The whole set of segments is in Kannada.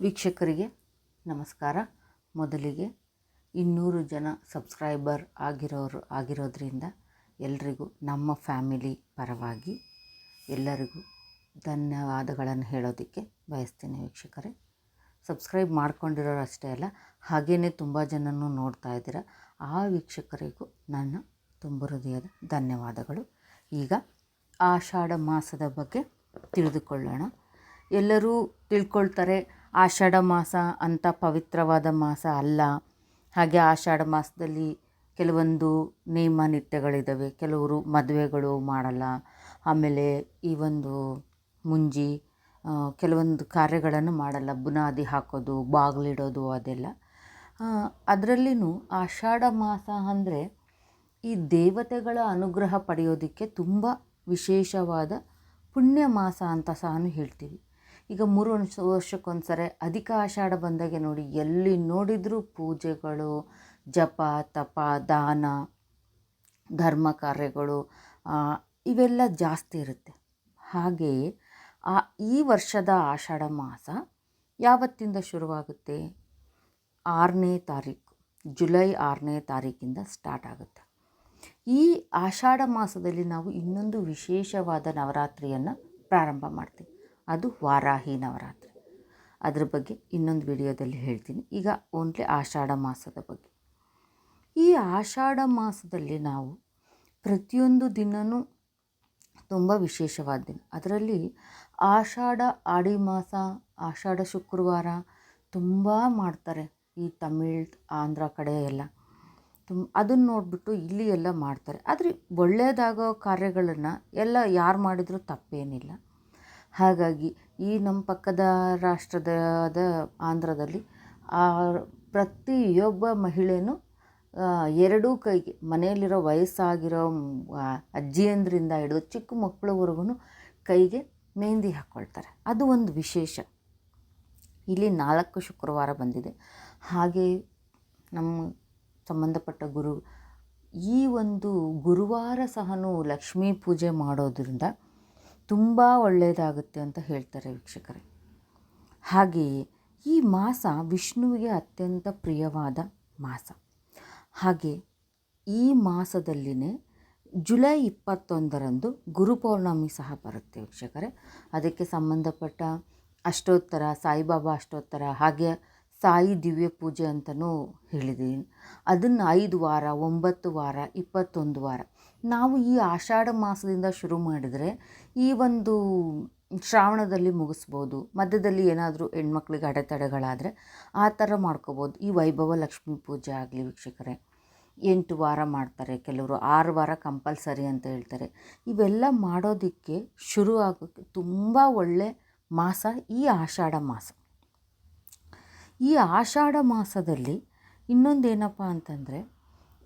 ವೀಕ್ಷಕರಿಗೆ ನಮಸ್ಕಾರ. ಮೊದಲಿಗೆ ಇನ್ನೂರು ಜನ ಸಬ್ಸ್ಕ್ರೈಬರ್ ಆಗಿರೋರು, ಆಗಿರೋದ್ರಿಂದ ಎಲ್ರಿಗೂ ನಮ್ಮ ಫ್ಯಾಮಿಲಿ ಪರವಾಗಿ ಎಲ್ಲರಿಗೂ ಧನ್ಯವಾದಗಳನ್ನು ಹೇಳೋದಕ್ಕೆ ಬಯಸ್ತೀನಿ ವೀಕ್ಷಕರೇ. ಸಬ್ಸ್ಕ್ರೈಬ್ ಮಾಡ್ಕೊಂಡಿರೋರು ಅಷ್ಟೇ ಅಲ್ಲ ಹಾಗೆಯೇ ತುಂಬ ಜನನು ನೋಡ್ತಾ ಇದ್ದೀರ. ಆ ವೀಕ್ಷಕರಿಗೂ ನನ್ನ ತುಂಬ ಹೃದಯದ ಧನ್ಯವಾದಗಳು. ಈಗ ಆಷಾಢ ಮಾಸದ ಬಗ್ಗೆ ತಿಳಿದುಕೊಳ್ಳೋಣ. ಎಲ್ಲರೂ ತಿಳ್ಕೊಳ್ತಾರೆ ಆಷಾಢ ಮಾಸ ಅಂತ ಪವಿತ್ರವಾದ ಮಾಸ ಅಲ್ಲ. ಹಾಗೆ ಆಷಾಢ ಮಾಸದಲ್ಲಿ ಕೆಲವೊಂದು ನಿಯಮ ನಿತ್ಯಗಳಿದ್ದಾವೆ ಕೆಲವರು ಮದುವೆಗಳು ಮಾಡಲ್ಲ. ಆಮೇಲೆ ಈ ಒಂದು ಮುಂಜಿ ಕೆಲವೊಂದು ಕಾರ್ಯಗಳನ್ನು ಮಾಡಲ್ಲ. ಬುನಾದಿ ಹಾಕೋದು, ಬಾಗಿಲಿಡೋದು ಅದೆಲ್ಲ. ಅದರಲ್ಲಿನೂ ಆಷಾಢ ಮಾಸ ಅಂದರೆ ಈ ದೇವತೆಗಳ ಅನುಗ್ರಹ ಪಡೆಯೋದಕ್ಕೆ ತುಂಬ ವಿಶೇಷವಾದ ಪುಣ್ಯ ಮಾಸ ಅಂತ ಸಹ ಹೇಳ್ತೀವಿ. ಈಗ ಮೂರು ವರ್ಷ, ವರ್ಷಕ್ಕೊಂದ್ಸರಿ ಅಧಿಕ ಆಷಾಢ ಬಂದಾಗೆ ನೋಡಿ ಎಲ್ಲಿ ನೋಡಿದರೂ ಪೂಜೆಗಳು, ಜಪ, ತಪ, ದಾನ, ಧರ್ಮ ಕಾರ್ಯಗಳು ಇವೆಲ್ಲ ಜಾಸ್ತಿ ಇರುತ್ತೆ. ಹಾಗೆಯೇ ಆ, ಈ ವರ್ಷದ ಆಷಾಢ ಮಾಸ ಯಾವತ್ತಿಂದ ಶುರುವಾಗುತ್ತೆ? ಆರನೇ ತಾರೀಕು, ಜುಲೈ ಆರನೇ ತಾರೀಕಿಂದ ಸ್ಟಾರ್ಟ್ ಆಗುತ್ತೆ. ಈ ಆಷಾಢ ಮಾಸದಲ್ಲಿ ನಾವು ಇನ್ನೊಂದು ವಿಶೇಷವಾದ ನವರಾತ್ರಿಯನ್ನು ಪ್ರಾರಂಭ ಮಾಡ್ತೀವಿ. ಅದು ವಾರಾಹಿ ನವರಾತ್ರಿ ಅದ್ರ ಬಗ್ಗೆ ಇನ್ನೊಂದು ವಿಡಿಯೋದಲ್ಲಿ ಹೇಳ್ತೀನಿ. ಈಗ ಓನ್ಲಿ ಆಷಾಢ ಮಾಸದ ಬಗ್ಗೆ. ಈ ಆಷಾಢ ಮಾಸದಲ್ಲಿ ನಾವು ಪ್ರತಿಯೊಂದು ದಿನವೂ ತುಂಬ ವಿಶೇಷವಾದ ದಿನ. ಅದರಲ್ಲಿ ಆಷಾಢ ಆಡಿ ಮಾಸ, ಆಷಾಢ ಶುಕ್ರವಾರ ತುಂಬ ಮಾಡ್ತಾರೆ ಈ ತಮಿಳ್, ಆಂಧ್ರ ಕಡೆ ಎಲ್ಲ. ತುಂಬ ಅದನ್ನು ನೋಡಿಬಿಟ್ಟು ಇಲ್ಲಿ ಎಲ್ಲ ಮಾಡ್ತಾರೆ. ಆದರೆ ಒಳ್ಳೆಯದಾಗೋ ಕಾರ್ಯಗಳನ್ನು ಎಲ್ಲ ಯಾರು ಮಾಡಿದರೂ ತಪ್ಪೇನಿಲ್ಲ. ಹಾಗಾಗಿ ಈ ನಮ್ಮ ಪಕ್ಕದ ರಾಷ್ಟ್ರದ ಆಂಧ್ರದಲ್ಲಿ ಆ ಪ್ರತಿಯೊಬ್ಬ ಮಹಿಳೆಯೂ ಎರಡೂ ಕೈಗೆ, ಮನೆಯಲ್ಲಿರೋ ವಯಸ್ಸಾಗಿರೋ ಅಜ್ಜಿಯಂದ್ರಿಂದ ಹಿಡಿದು ಚಿಕ್ಕ ಮಕ್ಕಳವರೆಗೂ ಕೈಗೆ ಮೆಹಂದಿ ಹಾಕ್ಕೊಳ್ತಾರೆ ಅದು ಒಂದು ವಿಶೇಷ. ಇಲ್ಲಿ ನಾಲ್ಕು ಶುಕ್ರವಾರ ಬಂದಿದೆ. ಹಾಗೆ ನಮ್ಮ ಸಂಬಂಧಪಟ್ಟ ಗುರು, ಈ ಒಂದು ಗುರುವಾರ ಸಹನೂ ಲಕ್ಷ್ಮೀ ಪೂಜೆ ಮಾಡೋದ್ರಿಂದ ತುಂಬ ಒಳ್ಳೆಯದಾಗುತ್ತೆ ಅಂತ ಹೇಳ್ತಾರೆ ವೀಕ್ಷಕರೇ. ಹಾಗೆಯೇ ಈ ಮಾಸ ವಿಷ್ಣುವಿಗೆ ಅತ್ಯಂತ ಪ್ರಿಯವಾದ ಮಾಸ. ಹಾಗೆ ಈ ಮಾಸದಲ್ಲಿನೇ ಜುಲೈ ಇಪ್ಪತ್ತೊಂದರಂದು ಗುರುಪೌರ್ಣಮಿ ಸಹ ಬರುತ್ತೆ ವೀಕ್ಷಕರೇ. ಅದಕ್ಕೆ ಸಂಬಂಧಪಟ್ಟ ಅಷ್ಟೋತ್ತರ, ಸಾಯಿಬಾಬಾ ಅಷ್ಟೋತ್ತರ, ಹಾಗೆ ಸಾಯಿ ದಿವ್ಯ ಪೂಜೆ ಅಂತಲೂ ಹೇಳಿದ್ದೀನಿ. ಅದನ್ನು ಐದು ವಾರ, ಒಂಬತ್ತು ವಾರ, ಇಪ್ಪತ್ತೊಂದು ವಾರ ನಾವು ಈ ಆಷಾಢ ಮಾಸದಿಂದ ಶುರು ಮಾಡಿದರೆ ಈ ಒಂದು ಶ್ರಾವಣದಲ್ಲಿ ಮುಗಿಸ್ಬೋದು, ಮಧ್ಯದಲ್ಲಿ ಏನಾದರೂ ಹೆಣ್ಮಕ್ಳಿಗೆ ಅಡೆತಡೆಗಳಾದರೆ ಆ ಥರ ಮಾಡ್ಕೋಬೋದು. ಈ ವೈಭವ ಲಕ್ಷ್ಮೀ ಪೂಜೆ ಆಗಲಿ ವೀಕ್ಷಕರೇ. ಎಂಟು ವಾರ ಮಾಡ್ತಾರೆ, ಕೆಲವರು ಆರು ವಾರ ಕಂಪಲ್ಸರಿ ಅಂತ ಹೇಳ್ತಾರೆ. ಇವೆಲ್ಲ ಮಾಡೋದಕ್ಕೆ ಶುರು ಆಗೋಕ್ಕೆ ತುಂಬ ಒಳ್ಳೆ ಮಾಸ ಈ ಆಷಾಢ ಮಾಸ. ಈ ಆಷಾಢ ಮಾಸದಲ್ಲಿ ಇನ್ನೊಂದೇನಪ್ಪ ಅಂತಂದರೆ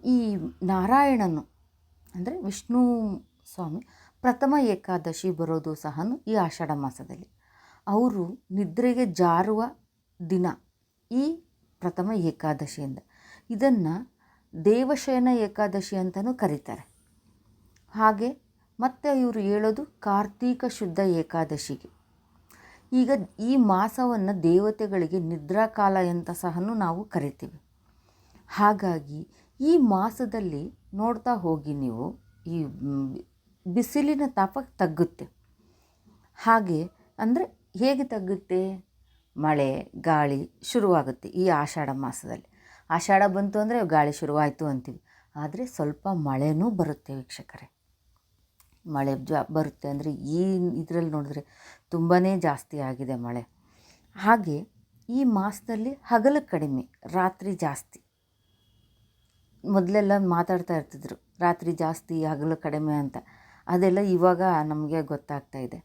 ಈ ನಾರಾಯಣನು ಅಂದರೆ ವಿಷ್ಣು ಸ್ವಾಮಿ ಪ್ರಥಮ ಏಕಾದಶಿ ಬರೋದು ಸಹ ಈ ಆಷಾಢ ಮಾಸದಲ್ಲಿ. ಅವರು ನಿದ್ರೆಗೆ ಜಾರುವ ದಿನ ಈ ಪ್ರಥಮ ಏಕಾದಶಿಯಿಂದ. ಇದನ್ನು ದೇವಶಯನ ಏಕಾದಶಿ ಅಂತಲೂ ಕರೀತಾರೆ. ಹಾಗೆ ಮತ್ತೆ ಇವರು ಹೇಳೋದು ಕಾರ್ತೀಕ ಶುದ್ಧ ಏಕಾದಶಿಗೆ. ಈಗ ಈ ಮಾಸವನ್ನು ದೇವತೆಗಳಿಗೆ ನಿದ್ರಾಕಾಲ ಅಂತ ಸಹ ನಾವು ಕರಿತೀವಿ. ಹಾಗಾಗಿ ಈ ಮಾಸದಲ್ಲಿ ನೋಡ್ತಾ ಹೋಗಿ ನೀವು ಈ ಬಿಸಿಲಿನ ತಾಪ ತಗ್ಗುತ್ತೆ. ಹಾಗೆ ಅಂದರೆ ಹೇಗೆ ತಗ್ಗುತ್ತೆ? ಮಳೆ, ಗಾಳಿ ಶುರುವಾಗುತ್ತೆ ಈ ಆಷಾಢ ಮಾಸದಲ್ಲಿ. ಆಷಾಢ ಬಂತು ಅಂದರೆ ಗಾಳಿ ಶುರುವಾಯಿತು ಅಂತೀವಿ. ಆದರೆ ಸ್ವಲ್ಪ ಮಳೆನೂ ಬರುತ್ತೆ ವೀಕ್ಷಕರೇ. ಮಳೆ ಜ, ಬರುತ್ತೆ ಅಂದರೆ ಈ ಇದರಲ್ಲಿ ನೋಡಿದ್ರೆ ತುಂಬಾ ಜಾಸ್ತಿ ಆಗಿದೆ ಮಳೆ. ಹಾಗೆ ಈ ಮಾಸದಲ್ಲಿ ಹಗಲು ಕಡಿಮೆ, ರಾತ್ರಿ ಜಾಸ್ತಿ. ಮೊದಲೆಲ್ಲ ಮಾತಾಡ್ತಾ ಇರ್ತಿದ್ರು, ರಾತ್ರಿ ಜಾಸ್ತಿ ಹಗಲು ಕಡಿಮೆ ಅಂತ. ಅದೆಲ್ಲ ಇವಾಗ ನಮಗೆ ಗೊತ್ತಾಗ್ತಾ ಇದೆ.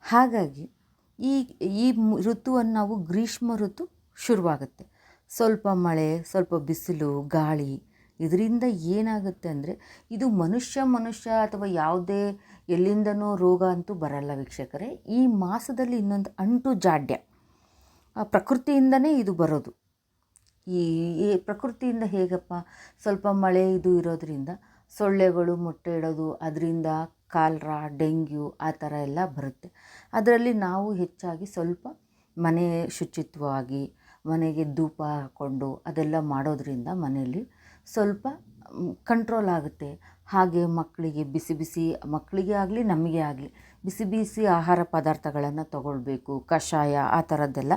ಹಾಗಾಗಿ ಈ ಈ ಋತುವನ್ನು ನಾವು ಗ್ರೀಷ್ಮ ಋತು ಶುರುವಾಗುತ್ತೆ. ಸ್ವಲ್ಪ ಮಳೆ, ಸ್ವಲ್ಪ ಬಿಸಿಲು, ಗಾಳಿ, ಇದರಿಂದ ಏನಾಗುತ್ತೆ ಅಂದರೆ ಇದು ಮನುಷ್ಯ ಮನುಷ್ಯ ಅಥವಾ ಯಾವುದೇ ಎಲ್ಲಿಂದನೋ ರೋಗ ಅಂತೂ ಬರಲ್ಲ ವೀಕ್ಷಕರೇ. ಈ ಮಾಸದಲ್ಲಿ ಇನ್ನೊಂದು ಅಂಟು ಜಾಡ್ಯ. ಪ್ರಕೃತಿಯಿಂದನೇ ಇದು ಬರೋದು. ಈ ಪ್ರಕೃತಿಯಿಂದ ಹೇಗಪ್ಪ? ಸ್ವಲ್ಪ ಮಳೆ ಇದು ಇರೋದರಿಂದ ಸೊಳ್ಳೆಗಳು ಮೊಟ್ಟೆ ಇಡೋದು ಅದರಿಂದ ಕಾಲ್ರ, ಡೆಂಗ್ಯೂ ಆ ಥರ ಎಲ್ಲ ಬರುತ್ತೆ. ಅದರಲ್ಲಿ ನಾವು ಹೆಚ್ಚಾಗಿ ಸ್ವಲ್ಪ ಮನೆ ಶುಚಿತ್ವವಾಗಿ, ಮನೆಗೆ ಧೂಪ ಹಾಕ್ಕೊಂಡು ಅದೆಲ್ಲ ಮಾಡೋದರಿಂದ ಮನೆಯಲ್ಲಿ ಸ್ವಲ್ಪ ಕಂಟ್ರೋಲ್ ಆಗುತ್ತೆ. ಹಾಗೆ ಮಕ್ಕಳಿಗೆ ಬಿಸಿ ಬಿಸಿ, ಮಕ್ಕಳಿಗೆ ಆಗಲಿ, ನಮಗೆ ಆಗಲಿ ಬಿಸಿ ಬಿಸಿ ಆಹಾರ ಪದಾರ್ಥಗಳನ್ನು ತಗೊಳ್ಬೇಕು, ಕಷಾಯ ಆ ಥರದ್ದೆಲ್ಲ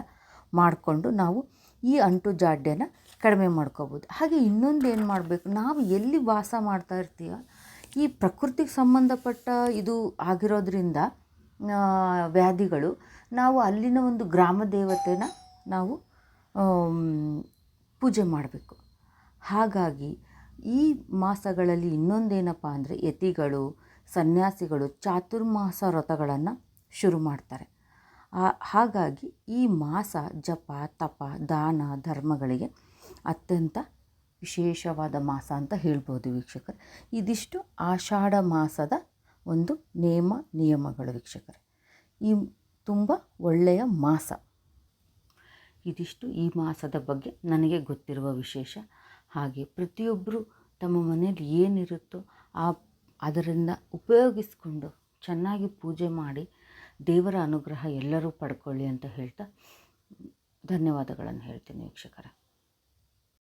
ಮಾಡಿಕೊಂಡು ನಾವು ಈ ಅಂಟು ಜಾಡ್ಯನ ಕಡಿಮೆ ಮಾಡ್ಕೋಬೋದು. ಹಾಗೆ ಇನ್ನೊಂದು ಏನು ಮಾಡಬೇಕು, ನಾವು ಎಲ್ಲಿ ವಾಸ ಮಾಡ್ತಾ ಇರ್ತೀವ ಈ ಪ್ರಕೃತಿಗೆ ಸಂಬಂಧಪಟ್ಟ ಇದು ಆಗಿರೋದ್ರಿಂದ ವ್ಯಾಧಿಗಳು, ನಾವು ಅಲ್ಲಿನ ಒಂದು ಗ್ರಾಮ ದೇವತೆನ ನಾವು ಪೂಜೆ ಮಾಡಬೇಕು. ಹಾಗಾಗಿ ಈ ಮಾಸಗಳಲ್ಲಿ ಇನ್ನೊಂದೇನಪ್ಪ ಅಂದರೆ ಯತಿಗಳು, ಸನ್ಯಾಸಿಗಳು, ಚಾತುರ್ಮಾಸ ವ್ರತಗಳನ್ನು ಶುರು ಮಾಡ್ತಾರೆ. ಹಾಗಾಗಿ ಈ ಮಾಸ ಜಪ, ತಪ, ದಾನ ಧರ್ಮಗಳಿಗೆ ಅತ್ಯಂತ ವಿಶೇಷವಾದ ಮಾಸ ಅಂತ ಹೇಳ್ಬೋದು ವೀಕ್ಷಕರು. ಇದಿಷ್ಟು ಆಷಾಢ ಮಾಸದ ಒಂದು ನೇಮ ನಿಯಮಗಳು ವೀಕ್ಷಕರು. ಈ ತುಂಬ ಒಳ್ಳೆಯ ಮಾಸ. ಇದಿಷ್ಟು ಈ ಮಾಸದ ಬಗ್ಗೆ ನನಗೆ ಗೊತ್ತಿರುವ ವಿಶೇಷ. ಹಾಗೆ ಪ್ರತಿಯೊಬ್ಬರು ತಮ್ಮ ಮನೇಲಿ ಏನಿರುತ್ತೋ ಆ ಅದರಿಂದ ಉಪಯೋಗಿಸ್ಕೊಂಡು ಚೆನ್ನಾಗಿ ಪೂಜೆ ಮಾಡಿ ದೇವರ ಅನುಗ್ರಹ ಎಲ್ಲರೂ ಪಡ್ಕೊಳ್ಳಿ ಅಂತ ಹೇಳ್ತಾ ಧನ್ಯವಾದಗಳನ್ನು ಹೇಳ್ತೀನಿ ವೀಕ್ಷಕರೇ.